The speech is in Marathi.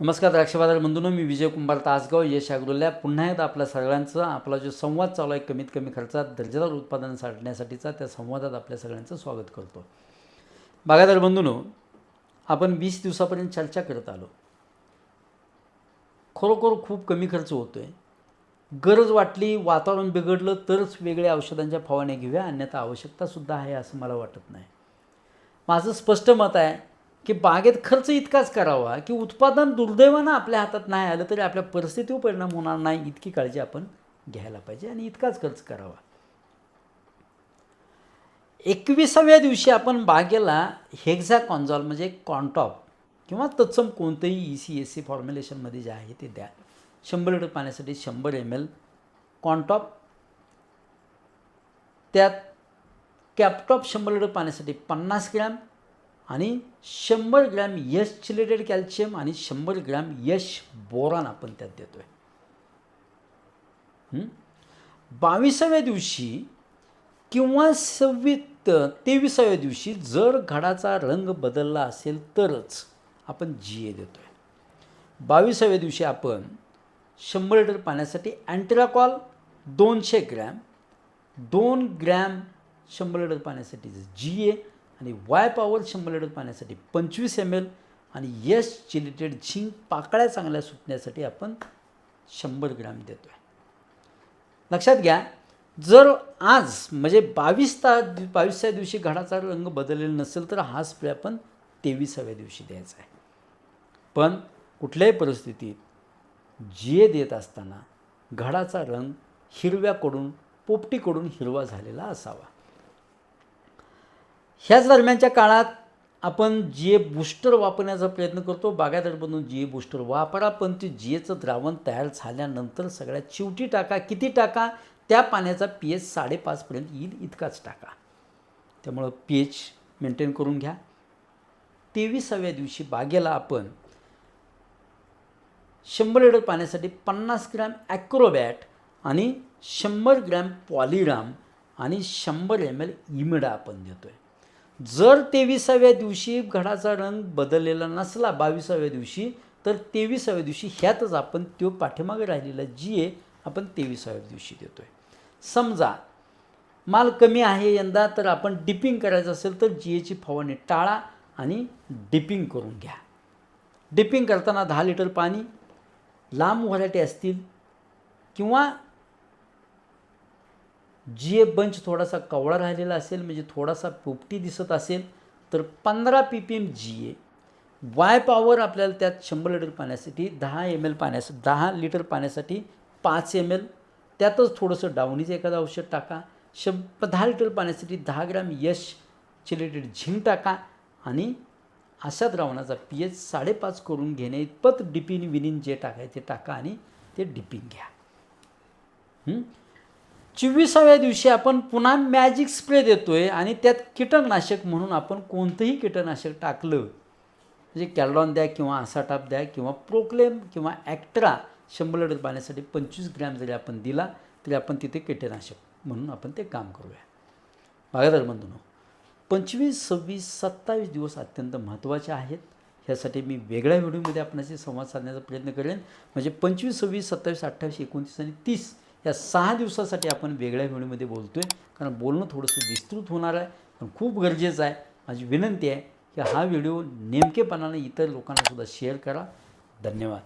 नमस्कार द्राक्षबाजार बंधूंनो मी विजय कुंभार तासगाव. यश अग्रोल्या पुन्हा एकदा आपल्या सगळ्यांचं आपला जो संवाद चालू आहे कमीत कमी खर्चात दर्जेदार उत्पादन साठण्यासाठीचा त्या संवादात आपल्या सगळ्यांचं स्वागत करतो. बागायदार बंधूंनो आपण वीस दिवसापर्यंत चर्चा करत आलो. खरोखर खूप कमी खर्च होतो आहे गरज वाटली वातावरण बिघडलं तरच वेगळ्या औषधांच्या फवारण्या घेऊया अन्यथा आवश्यकतासुद्धा आहे असं मला वाटत नाही. माझं स्पष्ट मत आहे की बागेत खर्च इतकाच करावा की उत्पादन दुर्दैवानं आपल्या हातात नाही आलं तरी आपल्या परिस्थितीवर परिणाम होणार नाही इतकी काळजी आपण घ्यायला पाहिजे आणि इतकाच खर्च करावा. एकविसाव्या दिवशी आपण बागेला हेक्झा कॉन्झॉल म्हणजे कॉन्टॉप किंवा तत्सम कोणतंही ई सी एस सी फॉर्म्युलेशनमध्ये जे आहे ते द्या. शंभर लिटर पाण्यासाठी शंभर एम एल कॉन्टॉप त्यात कॅपटॉप शंभर लिटर पाण्यासाठी पन्नास ग्रॅम आणि शंभर ग्रॅम यश चिलेटेड कॅल्शियम आणि शंभर ग्रॅम यश बोरान आपण त्यात देतो आहे बावीसाव्या दिवशी किंवा सव्वी तेविसाव्या दिवशी जर घडाचा रंग बदलला असेल तरच आपण जी ए देतो आहे बावीसाव्या दिवशी आपण शंभर लिटर पाण्यासाठी अँट्राकॉल दोनशे ग्रॅम दोन ग्रॅम शंभर लिटर पाण्यासाठी जी ए आणि वाय पॉवर शंभर लिटर पाण्यासाठी पंचवीस एम एल आणि यश चिलिटेड झिंक पाकळ्या चांगल्या सुटण्यासाठी आपण शंभर ग्रॅम देतो आहे लक्षात घ्या जर आज म्हणजे बावीस ता बावीसच्या दिवशी घडाचा रंग बदललेला नसेल तर हा स्प्रे आपण तेविसाव्या दिवशी द्यायचा आहे. पण कुठल्याही परिस्थितीत जे देत असताना घडाचा रंग हिरव्याकडून पोपटीकडून हिरवा झालेला असावा. ह्याच दरम्यानच्या काळात आपण जी ए बूस्टर वापरण्याचा प्रयत्न करतो बागायदार जी ए बूस्टर वापरा पण ते जी एचं द्रावण तयार झाल्यानंतर सगळ्यात शेवटी टाका. किती टाका? त्या पाण्याचा पी एच साडेपाचपर्यंत येईल इतकाच टाका. त्यामुळं पी एच मेंटेन करून घ्या. तेविसाव्या दिवशी बागेला आपण शंभर लिटर पाण्यासाठी पन्नास ग्रॅम ॲक्रोबॅट आणि शंभर ग्रॅम पॉलिराम आणि शंभर एम एल इमिडा आपण देतो आहे जर तेविसाव्या दिवशी घडाचा रंग बदललेला नसला बावीसाव्या दिवशी तर तेविसाव्या दिवशी ह्यातच आपण तो पाठीमागे राहिलेला जी ए आपण तेविसाव्या दिवशी देतो आहे समजा माल कमी आहे यंदा तर आपण डिपिंग करायचं असेल तर जी एची फवारणी टाळा आणि डिपिंग करून घ्या. डिपिंग करताना दहा लिटर पाणी लांब व्हरायटी असतील किंवा जी ए बंच थोडासा कवळा राहिलेला असेल म्हणजे थोडासा पोपटी दिसत असेल तर पंधरा P P M G A Y power आपल्याला त्यात शंभर लिटर पाण्यासाठी दहा एम एल पाण्यासाठी दहा लिटर पाण्यासाठी पाच एम एल त्यातच थोडंसं डावणीचं एखादं औषध टाका शंभ दहा लिटर पाण्यासाठी दहा ग्रॅम यश चिलेटेड झिंक टाका आणि अशा द्रावणाचा पी एच साडेपाच करून घेणे इतपत डिपिन विनिन जे टाकायचे ते टाका आणि ते डिपिंग घ्या. चोवीसाव्या दिवशी आपण पुन्हा मॅजिक स्प्रे देतो आहे आणि त्यात कीटकनाशक म्हणून आपण कोणतंही कीटकनाशक टाकलं. म्हणजे कॅलडॉन द्या किंवा आसाटाप द्या किंवा प्रोक्लेम किंवा ॲक्ट्रा शंभर लिटर पाण्यासाठी पंचवीस ग्रॅम जरी आपण दिला तरी आपण तिथे कीटकनाशक म्हणून आपण ते काम करूया. बागायदार बंधूनो पंचवीस सव्वीस सत्तावीस दिवस अत्यंत महत्त्वाचे आहेत. ह्यासाठी मी वेगळ्या व्हिडिओमध्ये आपणाशी संवाद साधण्याचा प्रयत्न करेन. म्हणजे पंचवीस सव्वीस सत्तावीस अठ्ठावीस एकोणतीस आणि तीस या सहा दिवसासाठी आपण वेगळ्या व्हिडिओमध्ये बोलतो आहे कारण बोलणं थोडंसं विस्तृत होणार आहे पण खूप गरजेचं आहे. माझी विनंती आहे की हा व्हिडिओ नेमकेपणाने इतर लोकांनासुद्धा शेअर करा. धन्यवाद.